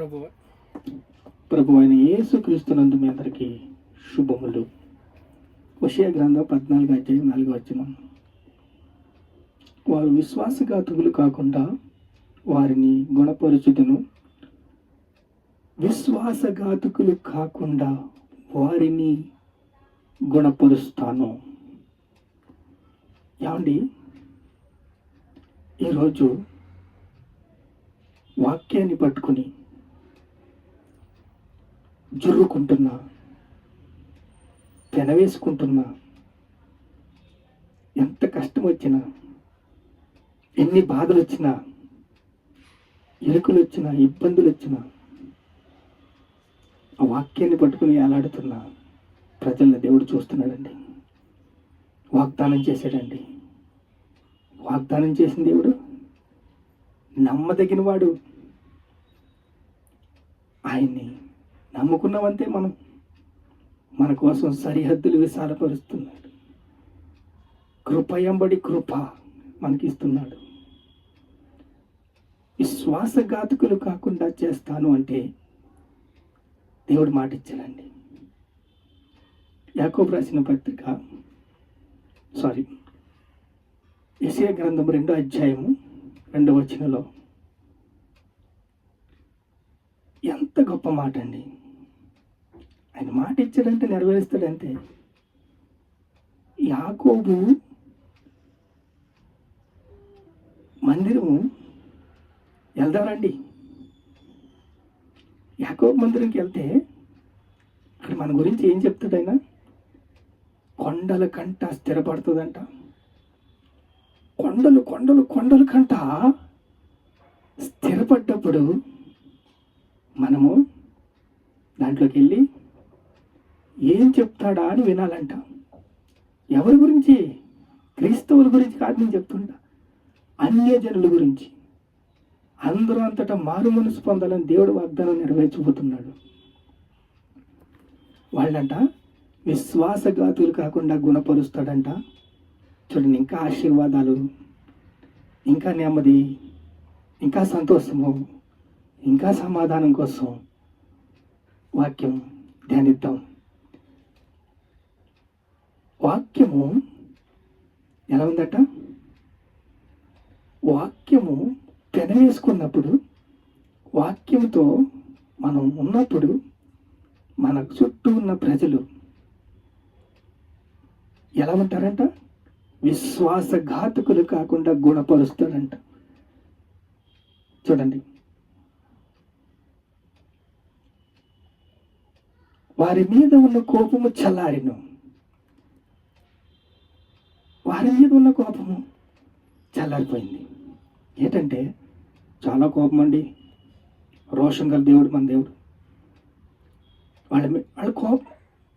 ప్రభు ప్రభు అయిన యేసుక్రీస్తునందు మీ అందరికీ శుభములు. విషయ గ్రంథం పద్నాలుగు అధ్యాయం నాలుగు వచ్చిన వారు విశ్వాసఘాతుకులు కాకుండా వారిని గుణపరుచుదును. విశ్వాసఘాతుకులు కాకుండా వారిని గుణపరుస్తాను. ఏమండి? ఈరోజు వాక్యాన్ని పట్టుకుని జుర్రుకుంటున్నా పెనవేసుకుంటున్నా ఎంత కష్టం వచ్చినా ఎన్ని బాధలు వచ్చినా ఇరుకులు వచ్చినా ఇబ్బందులు వచ్చినా ఆ వాక్యాన్ని పట్టుకుని ఏలాడుతున్న ప్రజల్ని దేవుడు చూస్తున్నాడండి. వాగ్దానం చేశాడండి. వాగ్దానం చేసిన దేవుడు నమ్మదగిన వాడు ఆయన్ని నమ్ముకున్నామంతే మనం మన కోసం సరిహద్దులు విశాలపరుస్తున్నాడు. కృపయంబడి కృప మనకిస్తున్నాడు. విశ్వాసఘాతకులు కాకుండా చేస్తాను అంటే దేవుడు మాట ఇచ్చాడండి యాకోబు రాసిన పత్రిక సారీ ఎసియ గ్రంథం రెండో అధ్యాయము రెండో వచనంలో ఎంత గొప్ప మాట అండి ఆయన మాట ఇచ్చాడంటే నెరవేరుస్తాడంతే యాకోబు మందిరము వెళ్దామండి. యాకోబు మందిరంకి వెళ్తే అక్కడ మన గురించి ఏం చెప్తాడైనా కొండల కంట స్థిరపడుతుందంట. కొండలు కొండలు కొండల కంట స్థిరపడ్డప్పుడు మనము దాంట్లోకి వెళ్ళి ఏం చెప్తాడా అని వినాలంట. ఎవరి గురించి? క్రైస్తవుల గురించి కాదు నేను చెప్తుంటా. అన్యజనుల గురించి. అందరూ అంతటా మారు మనసు పొందాలని దేవుడు వాగ్దానం నెరవేర్చబోతున్నాడు. వాళ్ళంట విశ్వాసఘాతులు కాకుండా గుణపరుస్తాడంట. చూడండి ఇంకా ఆశీర్వాదాలు ఇంకా నెమ్మది ఇంకా సంతోషము ఇంకా సమాధానం కోసం వాక్యం ధ్యానిద్దాం. వాక్యము ఎలా ఉందట? వాక్యము పెనవేసుకున్నప్పుడు వాక్యంతో మనం ఉన్నప్పుడు మన చుట్టూ ఉన్న ప్రజలు ఎలా ఉంటారంట? విశ్వాసఘాతకులు కాకుండా గుణపరుస్తారంట. చూడండి. వారి మీద ఉన్న కోపము చల్లారిను. వారి మీద ఉన్న కోపము చల్లారిపోయింది. ఏంటంటే చాలా కోపం అండి రోషం గల దేవుడు మన దేవుడు. వాళ్ళ మీ- వాళ్ళ కోపం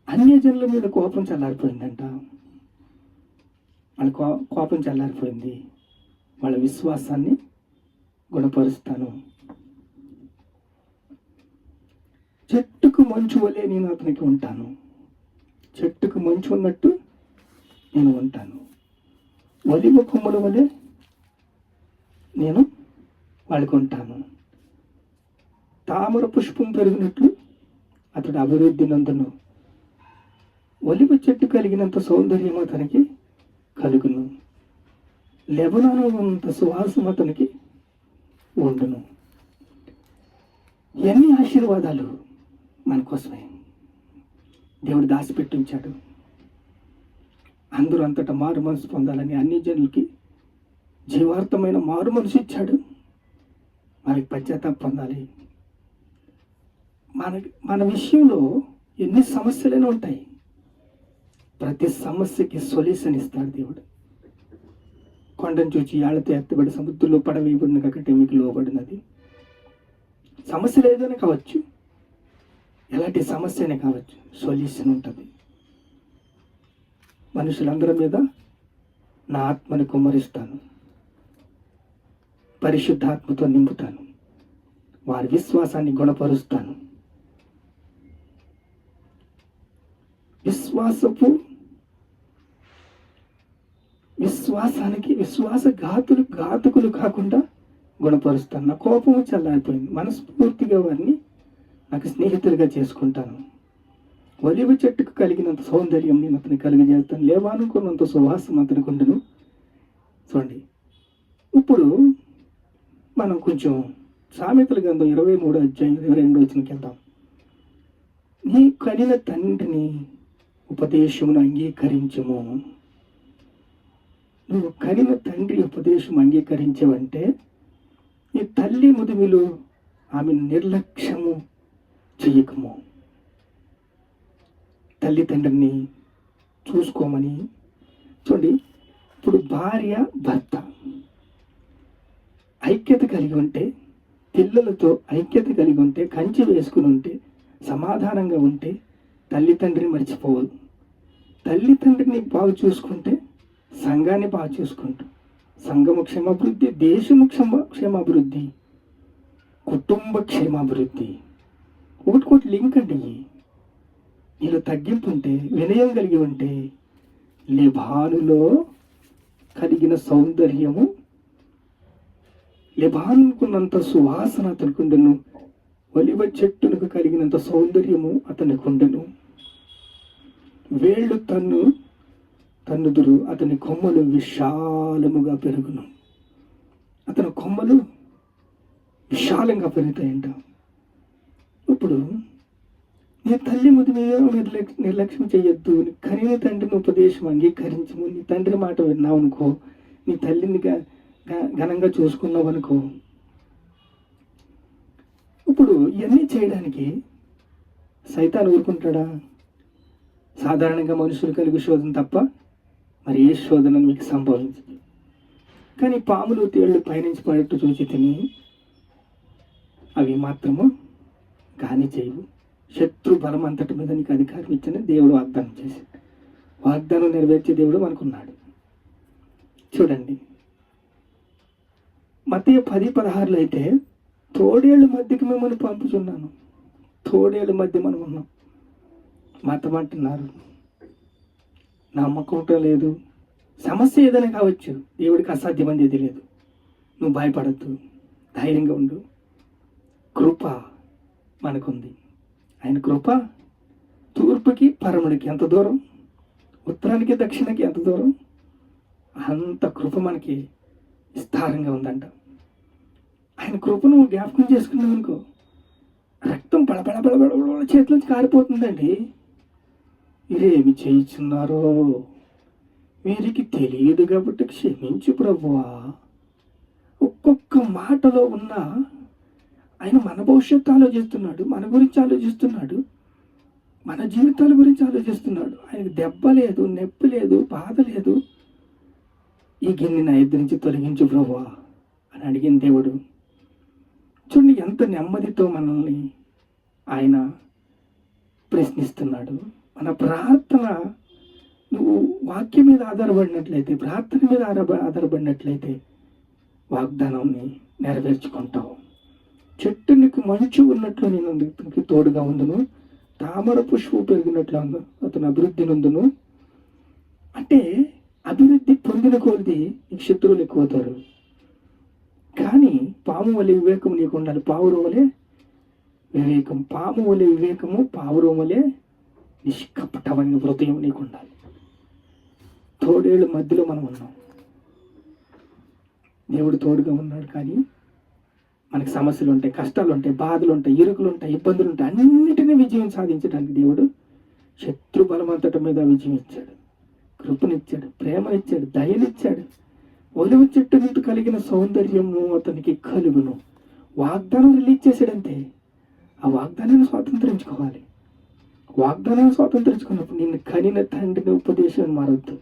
అన్య జనుల మీద కోపం చల్లారిపోయిందంట. వాళ్ళ కో కోపం చల్లారిపోయింది. వాళ్ళ విశ్వాసాన్ని గుణపరుస్తాను. చెట్టుకు మంచు వలె నేను అతనికి ఉంటాను. చెట్టుకు మంచు ఉన్నట్టు నేను ఉంటాను. మొదటి కొమ్మల వలె నేను వాడుకుంటాను తామర పుష్పం పెరిగినట్లు అతడు అభివృద్ధి నందును. ఒలివ చెట్టు కలిగినంత సౌందర్యం అతనికి కలుగును. లెబనాను అంత సువాసం అతనికి ఉండును. ఎన్ని ఆశీర్వాదాలు మన కోసమే దేవుడు దాచిపెట్టి ఉంచాడు అందరూ అంతటా మారు మనసు పొందాలని అన్ని జనులకి జీవార్థమైన మారు మనసు ఇచ్చాడు. మనకి పశ్చాత్తాప పొందాలి. మన మన విషయంలో ఎన్ని సమస్యలైనా ఉంటాయి. ప్రతి సమస్యకి సొల్యూషన్ ఇస్తాడు దేవుడు. కొండను చూచి ఏళ్ళతో ఎత్తబడి సముద్రంలో పడవేయబడిన కాబట్టి మీకు లోబడినది. సమస్యలు ఏదైనా కావచ్చు. ఎలాంటి సమస్యనే కావచ్చు సొల్యూషన్ ఉంటుంది. మనుషులందరి మీద నా ఆత్మని కుమ్మరిస్తాను. పరిశుద్ధాత్మతో నింపుతాను. వారి విశ్వాసాన్ని గుణపరుస్తాను. విశ్వాసపు విశ్వాసానికి విశ్వాస ఘాతులు ఘాతుకులు కాకుండా గుణపరుస్తాను. నా కోపము చల్లారిపోయింది. మనస్ఫూర్తిగా వారిని నాకు స్నేహితులుగా చేసుకుంటాను. ఒలివ చెట్టుకు కలిగినంత సౌందర్యం నేను అతని కలిగజేస్తాను. లేవానుకున్నంత సువాసన అతనికి ఉండను. చూడండి. ఇప్పుడు మనం కొంచెం సామెతల గ్రంథం ఇరవై మూడు అధ్యాయం ఇరవై రెండు వచ్చినకి వెళ్దాం. నీ కనిన తండ్రిని ఉపదేశమును అంగీకరించము. నువ్వు కనిన తండ్రి ఉపదేశం అంగీకరించవంటే నీ తల్లి ముదిమిలో ఆమె నిర్లక్ష్యము చెయ్యకము తల్లిదండ్రుల్ని చూసుకోమని చూడండి. ఇప్పుడు భార్య భర్త ఐక్యత కలిగి ఉంటే పిల్లలతో ఐక్యత కలిగి ఉంటే కంచి వేసుకుని ఉంటే సమాధానంగా ఉంటే తల్లిదండ్రిని మర్చిపోవద్దు. తల్లిదండ్రిని బాగా చూసుకుంటే సంఘాన్ని బాగా చూసుకుంటాం. సంఘము క్షేమాభివృద్ధి దేశము క్షమ క్షేమాభివృద్ధి కుటుంబ క్షేమాభివృద్ధి. ఒకటి కోటి లింక్ అండి ఇవి. నీలో తగ్గింపు ఉంటే వినయం కలిగి ఉంటే లెబానులో కలిగిన సౌందర్యము లెబానుకున్నంత సువాసన అతనికి ఒలివ చెట్టునకు కలిగినంత సౌందర్యము అతనికి వేళ్ళు తన్ను తన్నుదురు అతని కొమ్మలు విశాలముగా పెరుగును. అతని కొమ్మలు విశాలంగా పెరుగుతాయంట. ఇప్పుడు నీ తల్లి ముది మీద నిర్లక్ష్య నిర్లక్ష్యం చేయొద్దు. నీ తండ్రిని ఉపదేశం అంగీకరించము. నీ తండ్రి మాట విన్నావు అనుకో. నీ తల్లిని ఘనంగా చూసుకున్నావు అనుకో. ఇప్పుడు ఇవన్నీ చేయడానికి సైతాన్ ఊరుకుంటాడా? సాధారణంగా మనుషులు కలిగి శోధన తప్ప మరి ఏ శోధన మీకు సంభవించదు. కానీ పాములు తేళ్ళు పయనించి పడట్టు చూసి తిని అవి మాత్రము కానీ చేయవు. శత్రు బలం అంతటి మీద నీకు అధికారం ఇచ్చిన దేవుడు వాగ్దానం చేశాడు. వాగ్దానం నెరవేర్చే దేవుడు మనకున్నాడు. చూడండి. మధ్య పది పదహారులో అయితే తోడేళ్ళ మధ్యకి మిమ్మల్ని పంపుతున్నాను తోడేళ్ళ మధ్య మనం ఉన్నాం. మతం అంటున్నారు నమ్మకం లేదు. సమస్య ఏదైనా కావచ్చు. దేవుడికి అసాధ్యమైనది ఏది లేదు. నువ్వు భయపడద్దు. ధైర్యంగా ఉండు. కృప మనకుంది. ఆయన కృప తూర్పుకి పరముడికి ఎంత దూరం? ఉత్తరానికి దక్షిణకి ఎంత దూరం? అంత కృప మనకి విస్తారంగా ఉందంట. ఆయన కృప నువ్వు జ్ఞాపకం చేసుకున్నావు అనుకో రక్తం బడబడ బడబడ చేతిలోంచి కారిపోతుందండి. మీరేమి చేయించున్నారో వీరికి తెలియదు కాబట్టి క్షమించు ప్రభువా. ఒక్కొక్క మాటలో ఉన్న ఆయన మన భవిష్యత్తు ఆలోచిస్తున్నాడు మన గురించి ఆలోచిస్తున్నాడు మన జీవితాల గురించి ఆలోచిస్తున్నాడు. ఆయనకు దెబ్బ లేదు నొప్పి లేదు బాధ లేదు. ఈ గిన్నె నా ఇద్దరి నుంచి తొలగించు ప్రభువా అని అడిగిన దేవుడు. చూడండి ఎంత నెమ్మదితో మనల్ని ఆయన ప్రశ్నిస్తున్నాడు. మన ప్రార్థన నువ్వు వాక్యం మీద ఆధారపడినట్లయితే ప్రార్థన మీద ఆధారపడినట్లయితే వాగ్దానాన్ని నెరవేర్చుకుంటావు. చెట్టు నీకు మంచి ఉన్నట్లు నేను అతనికి తోడుగా ఉందను. తామర పుష్పం పెరిగినట్లు అతను అభివృద్ధి నందును. అంటే అభివృద్ధి పొందిన కొలది నీకు శత్రువులు ఎక్కువ కానీ పాము వలె వివేకం నీకు ఉండాలి. పావురం వలె వివేకం పాము వలె వివేకము పావురం వలె నిష్కపటమైన హృదయం నీకు ఉండాలి. తోడేళ్ళ మధ్యలో మనం ఉన్నాం. దేవుడు తోడుగా ఉన్నాడు కానీ మనకి సమస్యలు ఉంటాయి కష్టాలు ఉంటాయి బాధలు ఉంటాయి ఇరుకులు ఉంటాయి ఇబ్బందులు ఉంటాయి అన్నిటినీ విజయం సాధించడానికి దేవుడు శత్రు బలమంతటి మీద విజయం ఇచ్చాడు. కృపనిచ్చాడు ప్రేమనిచ్చాడు దయనిచ్చాడు. ఒలివ చెట్టు నుండి కలిగిన సౌందర్యము అతనికి కలుగును. వాగ్దానం రిలీజ్ చేశాడంతే ఆ వాగ్దానాన్ని స్వాతంత్రించుకోవాలి. వాగ్దానాన్ని స్వాతంత్రించుకున్నప్పుడు నిన్ను కనిన తండ్రిని ఉపదేశం మారొద్దు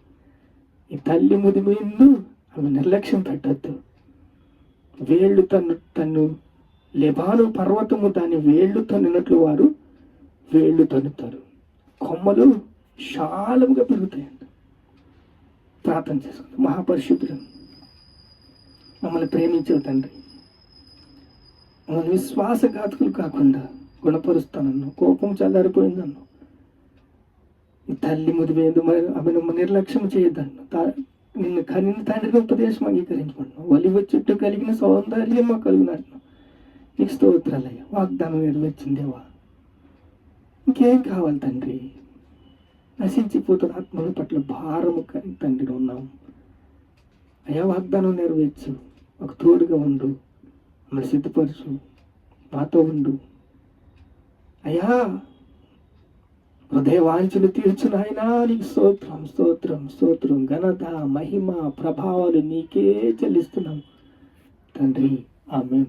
ఈ తల్లి ముదిమిందు ఆమె నిర్లక్ష్యం పెట్టద్దు. వేళ్ళు తను తను లెబాను పర్వతము దాని వేళ్ళు తన్నినట్లు వారు వేళ్ళు తన్నుతారు. కొమ్మలు విశాలముగా పెరుగుతాయండి ప్రార్థన చేసుకుంటాం మహాపరిశుద్ధుడు మమ్మల్ని ప్రేమించే తండ్రి మమ్మల్ని విశ్వాసఘాతకులు కాకుండా గుణపరుస్తానన్ను. కోపం చల్లారిపోయిందన్ను. తల్లి ముదివేందు మరి ఆమెను నిర్లక్ష్యం చేయొద్దన్ను. తా- నిన్ను కనిన తండ్రిని ఉపదేశం అంగీకరించమంటున్నావు వలి చుట్టూ కలిగిన సౌందర్యం మాకు కలిగినట్టు నీకు స్తోత్రాలయ్యా వాగ్దానం నెరవేర్చిందేవా ఇంకేం కావాలి తండ్రి? నశించిపోతున్న ఆత్మల పట్ల భారము కలిగి తండ్రి ఉన్నాం అయ్యా వాగ్దానం నెరవేర్చు. ఒక తోడుగా ఉండు. మమ్మల్ని సిద్ధపరచు. మాతో ఉండు. అయ్యా హృదయ వాంఛలు తీర్చు నీకు స్తోత్రం స్తోత్రం స్తోత్రం. ఘనత మహిమ ప్రభావాలు నీకే చెల్లిస్తున్నాం తండ్రి ఆమె